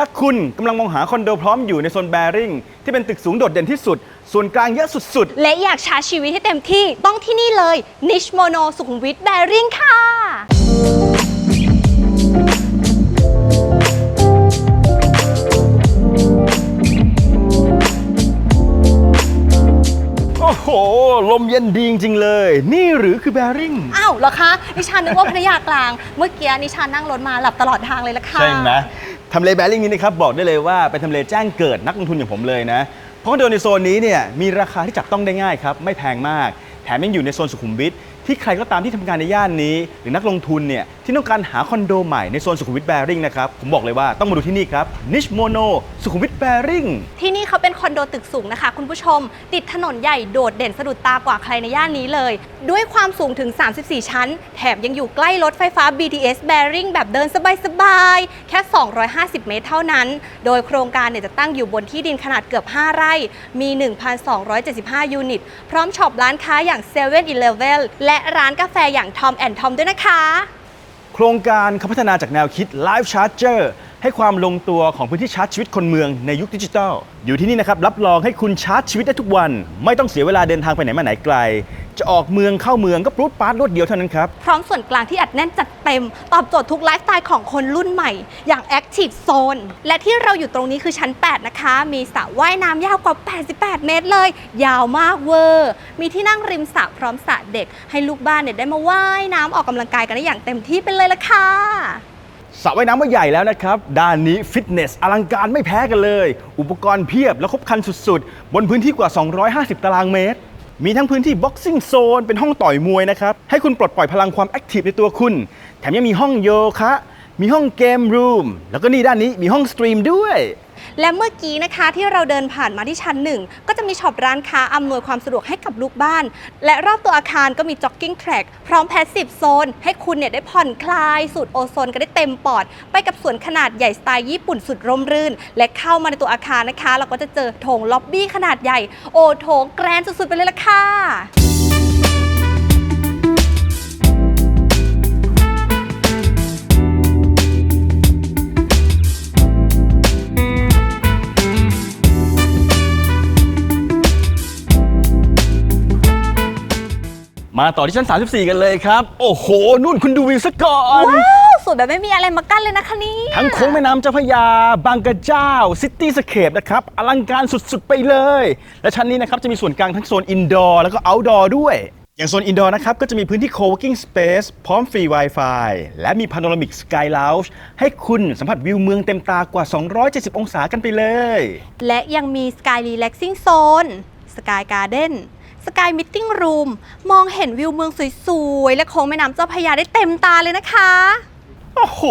ถ้าคุณกำลังมองหาคอนโดพร้อมอยู่ในโซนแบริ่งที่เป็นตึกสูงโดดเด่นที่สุด ส่วนกลางเยอะสุดและอยากชาร์จชีวิตให้เต็มที่ต้องที่นี่เลยนิชโมโนสุขุมวิทแบริ่งค่ะ ๆ โอ้โห ลมเย็นดีจริงๆเลย นี่หรือคือแบริ่ง อ้าวเหรอคะ นิชานึกว่าพัทยากลาง เมื่อกี้นิชานั่งรถมาหลับตลอดทางเลยละค่ะ ใช่ไหม ทำเลแบริ่งนี้นะครับบอกได้เลยว่าเป็นทำเลแจ้งเกิดนักลงทุนอย่างผมเลยนะ เพราะว่าโดยในโซนนี้เนี่ยมีราคาที่จับต้องได้ง่ายครับไม่แพงมาก แถมยังอยู่ในโซนสุขุมวิท ที่ใครก็ตามที่ทำงานในย่านนี้ หรือนักลงทุนเนี่ยที่ต้องการหาคอนโดใหม่ในโซนสุขุมวิทแบริ่งนะครับ ผมบอกเลยว่าต้องมาดูที่นี่ครับนิชโมโนสุขุมวิทแบริ่งที่นี่เขาเป็นคอนโดตึกสูงนะคะ คุณผู้ชม ติดถนนใหญ่โดดเด่นสะดุดตากว่าใครในย่านนี้เลย ด้วยความสูงถึง 34 ชั้น แถมยังอยู่ใกล้รถไฟฟ้า BTS Bearing แบบเดินสบายๆแค่ 250 เมตรเท่านั้น โดยโครงการเนี่ยจะตั้งอยู่บนที่ดินขนาดเกือบ 5 ไร่ มี 1,275 ยูนิต พร้อมช็อปร้านค้าอย่าง7 e เ e ่ e อและร้านกาแฟอย่าง Tom and Tom ด้วยนะคะ โครงการเขาพัฒนาจากแนวคิด Live Charger ให้ความลงตัวของพื้นที่ชาร์จชีวิตคนเมืองในยุคดิจิทัล อยู่ที่นี่นะครับรับรองให้คุณชาร์จชีวิตได้ทุกวัน ไม่ต้องเสียเวลาเดินทางไปไหนมาไหนไกล จะออกเมืองเข้าเมืองก็ปรูดปาร์ตรวดเดียวเท่านั้นครับพร้อมส่วนกลางที่อัดแน่นจัดเต็ม ตอบโจทย์ทุกไลฟ์สไตล์ของคนรุ่นใหม่ อย่าง Active Zone และที่เราอยู่ตรงนี้คือชั้น 8 นะคะ มีสระว่ายน้ำยาวกว่า 88 เมตรเลย ยาวมากเวอร์มีที่นั่งริมสระพร้อมสระเด็ก ให้ลูกบ้านเนี่ยได้มาว่ายน้ำออกกำลังกายกันได้อย่างเต็มที่ไปเลยละค่ะ สระว่ายน้ำว่าใหญ่แล้วนะครับ ด้านนี้ฟิตเนสอลังการไม่แพ้กันเลย อุปกรณ์เพียบและครบครันสุดๆ บนพื้นที่กว่า 250 ตารางเมตร มีทั้งพื้นที่บ็อกซิ่งโซนเป็นห้องต่อยมวยนะครับ ให้คุณปลดปล่อยพลังความแอคทีฟในตัวคุณ แถมยังมีห้องโยคะ มีห้องเกมรูม แล้วก็นี่ด้านนี้มีห้องสตรีมด้วย และเมื่อกี้นะคะที่เราเดินผ่านมาที่ชั้นหนึ่งก็จะมีช็อปร้านค้าอำนวยความสะดวกให้กับลูกบ้าน และรอบตัวอาคารก็มีจ็อกกิ้งแทร็กพร้อมแพสซีฟโซนให้คุณเนี่ยได้ผ่อนคลายสูดโอโซนกันได้เต็มปอด ไปกับสวนขนาดใหญ่สไตล์ญี่ปุ่นสุดร่มรื่น และเข้ามาในตัวอาคารนะคะ เราก็จะเจอโถงล็อบบี้ขนาดใหญ่ โอโถงแกรนสุดๆไปเลยล่ะค่ะ มาต่อที่ชั้น 34 กันเลยครับ โอ้โห นู่นคุณดูวิวซะก่อน ว้าวสวยแบบไม่มีอะไรมากั้นเลยนะคะนี่ทั้งโค้งแม่น้ำเจ้าพระยา บางกระเจ้า ซิตี้สเคปนะครับ อลังการสุดๆไปเลย และชั้นนี้นะครับ จะมีส่วนกลางทั้งโซนอินดอร์แล้วก็เอาท์ดอร์ด้วย อย่างโซนอินดอร์นะครับ ก็จะมีพื้นที่ co-working space พร้อมฟรี Wi-Fi และมี Panoramic Sky Lounge ให้คุณสัมผัสวิวเมืองเต็มตากว่า 270 องศากันไปเลย และยังมี Sky Relaxing Zone Sky Garden Sky Meeting Room มองเห็นวิวเมืองสวยๆ และโค้งแม่น้ำเจ้าพระยาได้เต็มตาเลยนะคะ โอ้โห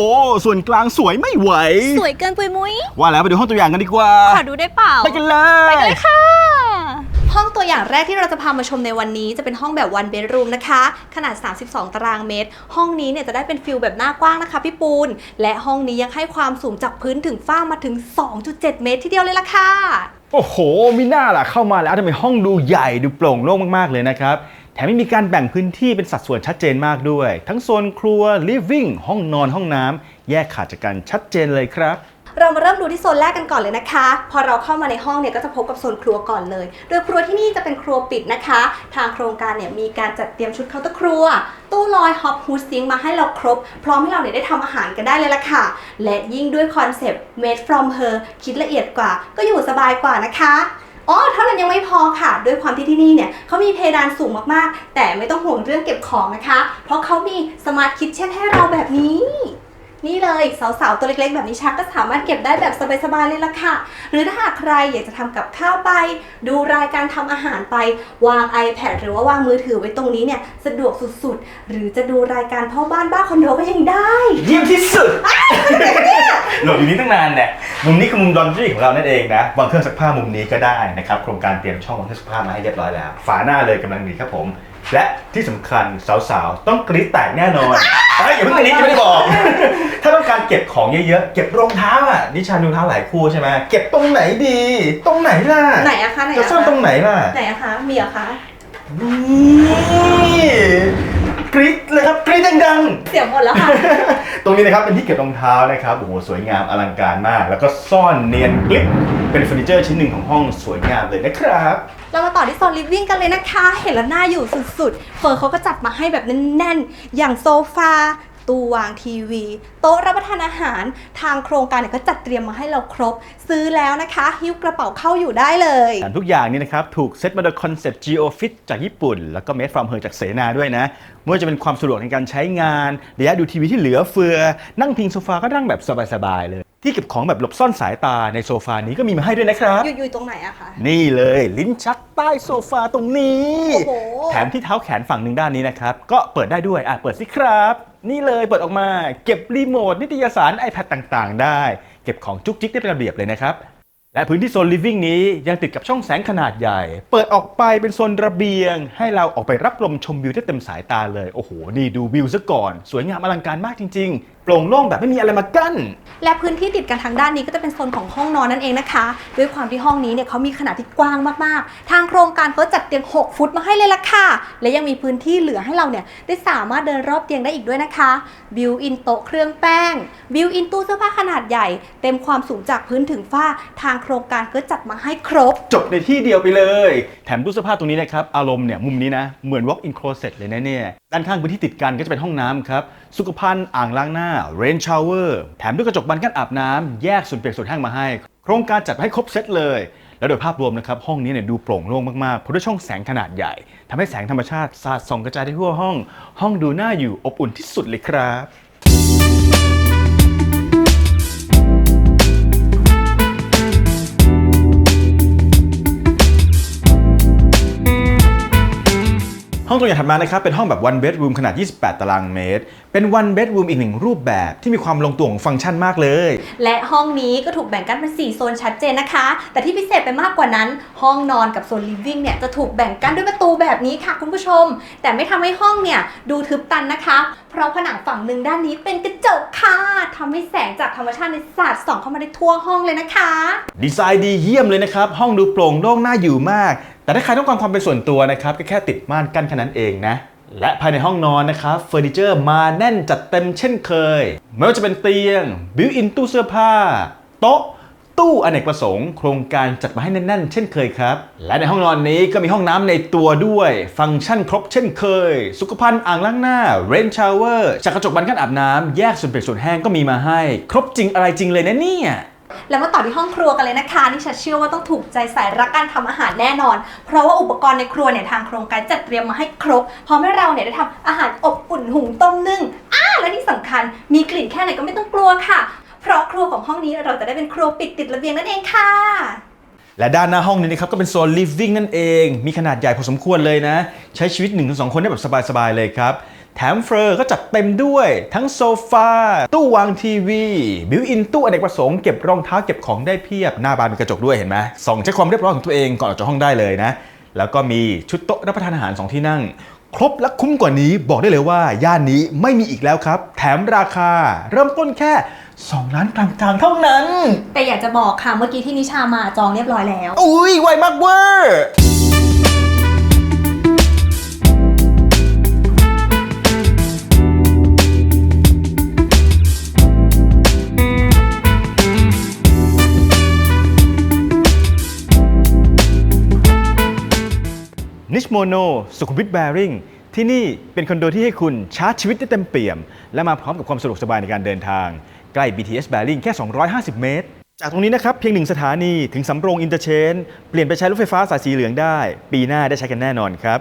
ส่วนกลางสวยไม่ไหว สวยเกินปุยมุ้ยว่าแล้วไปดูห้องตัวอย่างกันดีกว่า ขอดูได้เปล่า ไปกันเลย ไปกันเลยค่ะ ห้องตัวอย่างแรกที่เราจะพามาชมในวันนี้จะเป็นห้องแบบ one bedroom นะคะ ขนาด 32 ตารางเมตร ห้องนี้เนี่ยจะได้เป็นฟิลแบบหน้ากว้างนะคะพี่ปูน และห้องนี้ยังให้ความสูงจากพื้นถึงฝ้ามาถึง 2.7 เมตรทีเดียวเลยล่ะค่ะ โอ้โห มีหน้าล่ะเข้ามาแล้วทำไมห้องดูใหญ่ดูโปร่งโล่งมากๆเลยนะครับ แถมยังมีการแบ่งพื้นที่เป็นสัดส่วนชัดเจนมากด้วย ทั้งโซนครัว living ห้องนอนห้องน้ำแยกขาดจากกันชัดเจนเลยครับ เรามาเริ่มดูที่โซนแรกกันก่อนเลยนะคะ พอเราเข้ามาในห้องเนี่ยก็จะพบกับโซนครัวก่อนเลย โดยครัวที่นี่จะเป็นครัวปิดนะคะ ทางโครงการเนี่ยมีการจัดเตรียมชุดเคาน์เตอร์ครัว ตู้ลอยฮอปฮูดซิงมาให้เราครบ พร้อมให้เราเนี่ยได้ทำอาหารกันได้เลยละค่ะ และยิ่งด้วยคอนเซปต์ made from her คิดละเอียดกว่า ก็อยู่สบายกว่านะคะอ๋อเท่านั้นยังไม่พอค่ะ ด้วยความที่ที่นี่เนี่ยเขามีเพดานสูงมากๆ แต่ไม่ต้องห่วงเรื่องเก็บของนะคะ เพราะเขามีสมาร์ทคิทเช่นให้เราแบบนี้ นี่เลยสาวๆ ตัวเล็กๆ แบบนี้ชักก็สามารถเก็บได้แบบสบายๆ เลยล่ะค่ะ หรือถ้าหากใครอยากจะทำกับข้าวไป ดูรายการทำอาหารไป วาง iPad หรือว่าวางมือถือไว้ตรงนี้เนี่ย สะดวกสุดๆ หรือจะดูรายการพ่อบ้านบ้าคอนโดก็ยังได้ เยี่ยมที่สุดโหลดอยู่นี้ตั้งนานเนี่ยมุมนี้คือมุมดอนทรีของเรานั่นเองนะวางเครื่องซักผ้ามุมนี้ก็ได้นะครับโครงการเตรียมช่องวางเครื่องซักผ้ามาให้เรียบร้อยแล้ว ฝาหน้าเลยกำลังดีครับผม และที่สำคัญสาวๆต้องกรี๊ดแตกแน่นอน เอ้ยอย่าเพิ่งกรี๊ดยังไม่ได้บอก ถ้าต้องการเก็บของเยอะๆ เก็บรองเท้าอะนิชาดูรองเท้าหลายคู่ใช่ไหมเก็บตรงไหนดี ตรงไหนล่ะไหนอะคะไหนจะอะซ่อนตรงไหนล่ะไหนอะคะมีเหรอคะ นี่กรี๊ดเลยครับกรี๊ดดังๆเสียงหมดแล้วค่ะตรงนี้นะครับเป็นที่เก็บรองเท้านะครับโอ้โหสวยงามอลังการมาก แล้วก็ซ่อนเนียนกลิบเป็นเฟอร์นิเจอร์ชิ้นหนึ่งของห้องสวยงามเลยนะครับ เรามาต่อที่โซนลิฟวิ่งกันเลยนะคะ เห็นแล้วน่าอยู่สุดๆ เฟิร์นเขาก็จัดมาให้แบบแน่นๆ อย่างโซฟาตู้วางทีวี โต๊ะรับประทานอาหารทางโครงการเนี่ยก็จัดเตรียมมาให้เราครบ ซื้อแล้วนะคะหิ้วกระเป๋าเข้าอยู่ได้เลย ทุกอย่างนี้นะครับ ถูกเซตมาโดยคอนเซ็ปต์ Geo Fit จากญี่ปุ่น แล้วก็ Made from Her จากเสนาด้วยนะไม่ว่าจะเป็นความสะดวกในการใช้งานระยะดูทีวีที่เหลือเฟือ นั่งพิงโซฟาก็นั่งแบบสบายๆเลย ที่เก็บของแบบหลบซ่อนสายตาในโซฟานี้ก็มีมาให้ด้วยนะครับ อยู่อยู่ตรงไหนอะคะ นี่เลยลิ้นชักใต้โซฟาตรงนี้ โอ้โห แถมที่เท้าแขนฝั่งหนึ่งด้านนี้นะครับ ก็เปิดได้ด้วย อะ เปิดสิครับ นี่เลยเปิดออกมาเก็บรีโมทนิตยสาร iPad ต่างๆ ได้ เก็บของจุกจิกได้เป็นระเบียบเลยนะครับ และพื้นที่โซน living นี้ยังติดกับช่องแสงขนาดใหญ่ เปิดออกไปเป็นโซนระเบียง ให้เราออกไปรับลมชมวิวได้เต็มสายตาเลย โอ้โห นี่ดูวิวซะก่อน สวยงามอลังการมากจริงๆ โปร่งโล่งแบบไม่มีอะไรมากั้น และพื้นที่ติดกันทางด้านนี้ก็จะเป็นโซนของห้องนอนนั่นเองนะคะ ด้วยความที่ห้องนี้เนี่ยเขามีขนาดที่กว้างมากๆ ทางโครงการเขาจัดเตียง 6 ฟุตมาให้เลยล่ะค่ะ และยังมีพื้นที่เหลือให้เราเนี่ยได้สามารถเดินรอบเตียงได้อีกด้วยนะคะ บิวอินโต๊ะเครื่องแป้ง บิวอินตู้เสื้อผ้าขนาดใหญ่ เต็มความสูงจากพื้นถึงฝ้า ทางโครงการก็จัดมาให้ครบ จบในที่เดียวไปเลย แถมตู้เสื้อผ้าตรงนี้นะครับ อารมณ์เนี่ยมุมนี้นะ เหมือน walk in closet เลยนะเนี่ย ด้านข้างพื้นที่ติดกันก็จะเป็นห้องน้ำครับ สุขภัณฑ์อ่างล้างหน้าเรนชาวเวอร์แถมด้วยกระจกบานกั้นอาบน้ำแยกส่วนเปียกส่วนแห้งมาให้ โครงการจัดให้ครบเซตเลย แล้วโดยภาพรวมนะครับห้องนี้เนี่ยดูโปร่งโล่งมากๆเพราะด้วยช่องแสงขนาดใหญ่ทำให้แสงธรรมชาติสาดส่องกระจายได้ทั่วห้อง ห้องดูน่าอยู่อบอุ่นที่สุดเลยครับ ห้องตัวอย่างถัดมานะครับเป็นห้องแบบ one bedroom ขนาด 28 ตารางเมตร เป็น one bedroom อีกหนึ่งรูปแบบที่มีความลงตัวของฟังก์ชันมากเลย และห้องนี้ก็ถูกแบ่งกันเป็น 4 โซนชัดเจนนะคะ แต่ที่พิเศษไปมากกว่านั้น ห้องนอนกับโซนลิฟวิ่งเนี่ยจะถูกแบ่งกันด้วยประตูแบบนี้ค่ะคุณผู้ชม แต่ไม่ทำให้ห้องเนี่ยดูทึบตันนะคะ เพราะผนังฝั่งหนึ่งด้านนี้เป็นกระจกค่ะทำให้แสงจากธรรมชาติในสาดส่องเข้ามาได้ทั่วห้องเลยนะคะ ดีไซน์ดีเยี่ยมเลยนะครับห้องดูโปร่งโล่งน่าอยู่มาก แต่ถ้าใครต้องการความเป็นส่วนตัวนะครับก็แค่ติดม่านกั้นแค่นั้นเองนะ และภายในห้องนอนนะครับเฟอร์นิเจอร์มาแน่นจัดเต็มเช่นเคย ไม่ว่าจะเป็นเตียง บิวอินตู้เสื้อผ้า โต๊ะ ตู้อเนกประสงค์ โครงการจัดมาให้แน่นๆ เช่นเคยครับ และในห้องนอนนี้ก็มีห้องน้ำในตัวด้วย ฟังก์ชันครบเช่นเคย สุขภัณฑ์อ่างล้างหน้าเรนชาวเวอร์จากกระจกบานกั้นอาบน้ำแยกส่วนเปียกส่วนแห้งก็มีมาให้ ครบจริงอะไรจริงเลยนะเนี่ย แล้วมาต่อที่ห้องครัวกันเลยนะคะนี่ฉันเชื่อว่าต้องถูกใจสายรักการทำอาหารแน่นอน เพราะว่าอุปกรณ์ในครัวเนี่ยทางโครงการจัดเตรียมมาให้ครบพร้อมให้เราเนี่ยได้ทำอาหารอบอุ่นหุงต้มนึ่งอ่าและที่สำคัญมีกลิ่นแค่ไหนก็ไม่ต้องกลัวค่ะ เพราะครัวของห้องนี้เราจะได้เป็นครัวปิดติดระเบียงนั่นเองค่ะและด้านหน้าห้องนี้นะครับก็เป็นโซน living นั่นเอง มีขนาดใหญ่พอสมควรเลยนะ ใช้ชีวิต1-2คนได้แบบสบายๆเลยครับ แถมเฟอร์ก็จัดเต็มด้วยทั้งโซฟา ตู้วางทีวี บิวอินตู้อเนกประสงค์เก็บรองเท้าเก็บของได้เพียบ หน้าบานมีกระจกด้วยเห็นไหมส่องเช็คความเรียบร้อยของตัวเองก่อนออกจากห้องได้เลยนะ แล้วก็มีชุดโต๊ะรับประทานอาหาร 2 ที่นั่ง ครบและคุ้มกว่านี้บอกได้เลยว่า ย่านนี้ไม่มีอีกแล้วครับ แถมราคา เริ่มต้นแค่ 2 ล้านกลางๆเท่านั้น แต่อยากจะบอกค่ะเมื่อกี้ที่นิชามาจองเรียบร้อยแล้ว อุ้ยไวมากเวอร์ นิชโมโนสุขุมวิทแบริ่งที่นี่เป็นคอนโดที่ให้คุณชาร์จชีวิตได้เต็มเปี่ยม และมาพร้อมกับความสะดวกสบายในการเดินทาง ใกล้ BTS แบริ่งแค่ 250 เมตร จากตรงนี้นะครับ เพียงหนึ่งสถานีถึงสำโรงอินเตอร์เชนเปลี่ยนไปใช้รถไฟฟ้าสายสีเหลืองได้ ปีหน้าได้ใช้กันแน่นอนครับ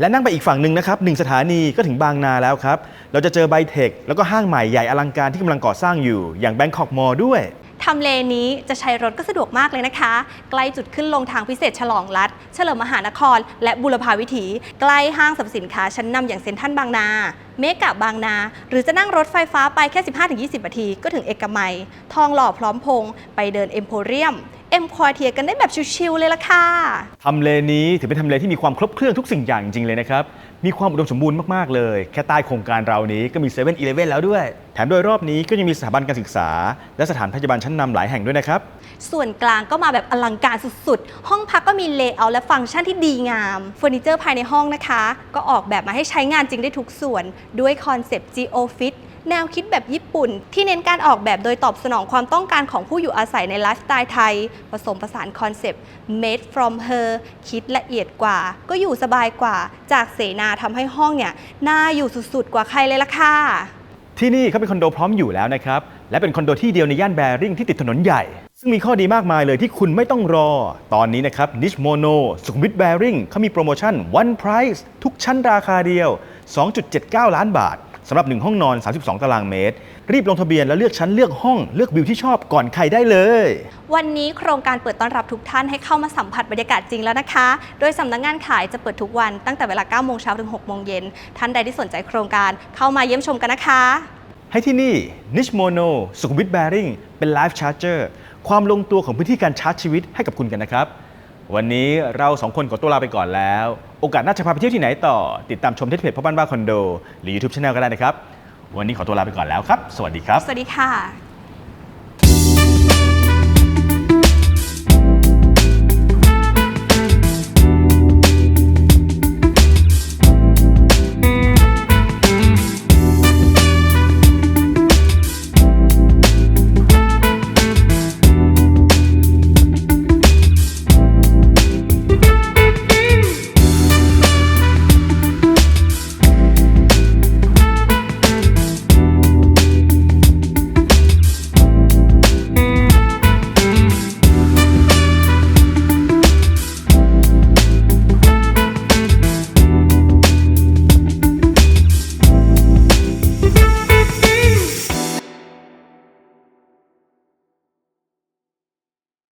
และนั่งไปอีกฝั่งหนึ่งนะครับหนึ่งสถานีก็ถึงบางนาแล้วครับเราจะเจอไบเทคแล้วก็ห้างใหม่ใหญ่อลังการที่กำลังก่อสร้างอยู่ อย่างแบงคอกมอลล์ด้วย ทำเลนี้จะใช้รถก็สะดวกมากเลยนะคะ ใกล้จุดขึ้นลงทางพิเศษฉลองรัฐ เฉลิมมหานคร และบุรพาวิถี ใกล้ห้างสรรพสินค้าชั้นนำอย่างเซ็นทรัลบางนา เมกะบางนา หรือจะนั่งรถไฟฟ้าไปแค่ 15-20 นาที ก็ถึงเอกมัย ทองหล่อพร้อมพงษ์ไปเดินเอ็มโพเรียม เอ็มควอเทียกันได้แบบชิลๆเลยล่ะค่ะ ทำเลนี้ถือเป็นทำเลที่มีความครบเครื่องทุกสิ่งอย่างจริงๆเลยนะครับ มีความอุดมสมบูรณ์มาก ๆ เลย แค่ใต้โครงการเรานี้ก็มี7 e เ e ่ e อแล้วด้วย แถมโดยรอบนี้ก็ยังมีสถาบันการศึกษา และสถานพยาบาลชั้นนำหลายแห่งด้วยนะครับ ส่วนกลางก็มาแบบอลังการสุดๆ ห้องพักก็มีเลเยอร์และฟังก์ชันที่ดีงามเฟอร์นิเจอร์ภายในห้องนะคะ ก็ออกแบบมาให้ใช้งานจริงได้ทุกส่วน ด้วยคอนเซปต์ Geo Fit แนวคิดแบบญี่ปุ่น ที่เน้นการออกแบบโดยตอบสนองความต้องการของผู้อยู่อาศัยในไลฟ์สไตล์ไทย ผสมผสานคอนเซปต์ made from her คิดละเอียดกว่า ก็อยู่สบายกว่า จากเสนาทำให้ห้องเนี่ยน่าอยู่สุดๆ กว่าใครเลยล่ะค่ะ ที่นี่เขาเป็นคอนโดพร้อมอยู่แล้วนะครับ และเป็นคอนโดที่เดียวในย่านแบริ่งที่ติดถนนใหญ่ ซึ่งมีข้อดีมากมายเลยที่คุณไม่ต้องรอ ตอนนี้นะครับนิชโมโนสุขุมวิทแบริ่งเขามีโปรโมชั่น one price ทุกชั้นราคาเดียว 2.79 ล้านบาท สำหรับ 1 ห้องนอน 32 ตารางเมตร รีบลงทะเบียนแล้วเลือกชั้นเลือกห้องเลือกวิวที่ชอบก่อนใครได้เลย วันนี้โครงการเปิดต้อนรับทุกท่านให้เข้ามาสัมผัสบรรยากาศจริงแล้วนะคะ โดยสำนักงงานขายจะเปิดทุกวันตั้งแต่เวลา 9 โมงเช้าถึง 6 โมงเย็น ท่านใดที่สนใจโครงการเข้ามาเยี่ยมชมกันนะคะ ให้ที่นี่ Niche Mono สุขุมวิทแบริ่งเป็นไลฟ์ชาร์เจอร์ความลงตัวของพื้นที่การชาร์จชีวิตให้กับคุณกันนะครับ วันนี้เราสองคนขอตัวลาไปก่อนแล้ว โอกาสน่าจะพาไปเที่ยวที่ไหนต่อ ติดตามชมที่เพจพ่อบ้านบ้าคอนโด หรือ YouTube Channel ก็ได้นะครับ วันนี้ขอตัวลาไปก่อนแล้วครับ สวัสดีครับ สวัสดีค่ะ